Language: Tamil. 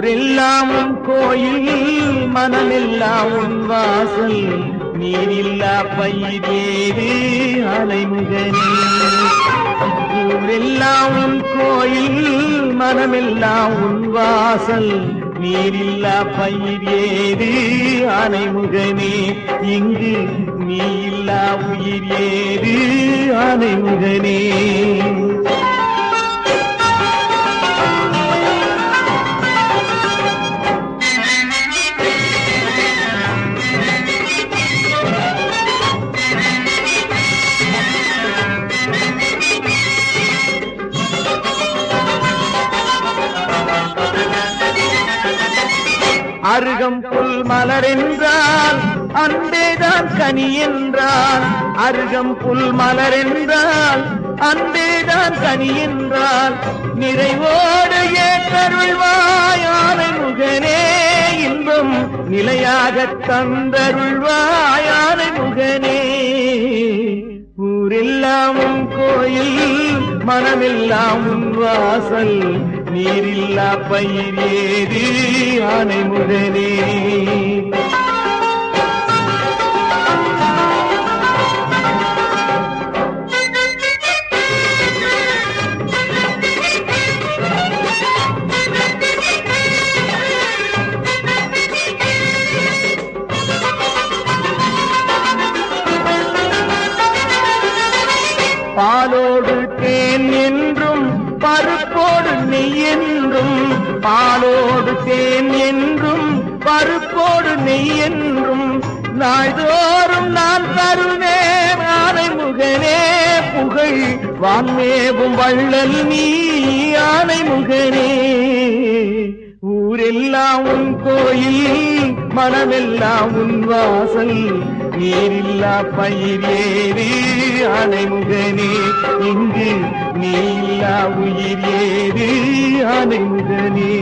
ஊரெல்லாம் உன் கோயில் மனமெல்லாம் உன் வாசல். நீரில்லா பயிரேறு அலைமுகனே. ஊரெல்லாம் உன் கோயில் மனமெல்லாம் உன் வாசல். நீரில்லா பயிர் ஏது ஆனைமுகனே இங்கு நீ இல்லா உயிர் ஏது ஆனைமுகனே அருகம் புல் மலர் என்றால் அன்பேதான் கனி என்றால். அருகம் புல் மலர் என்றால் அன்பேதான் கனி என்றால். நிறைவோடு ஏற்றருள்வாயான முகனே இன்பம் நிலையாக தந்தருள்வாயான முகனே. ஊரெல்லாம் கோயில் மனமெல்லாம் வாசல் நீரில்லா பயிர் ஏறி ஆனை முதலே. பாலோடு பாலோடு தேன் என்றும் பருப்போடு நெய் என்றும் நாள்தோறும் நான் தருவேன் ஆனை முகனே புகழ். வான்மேவும் வள்ளல் நீ ஆனை முகனே. ஊரெல்லாம் உன் கோயில் மனமெல்லாம் உன் வாசல். நீரில்லா பயிர் ஏறி அணைமுகனே இங்கு நீலா உயிர் ஏறி அணைந்தனே.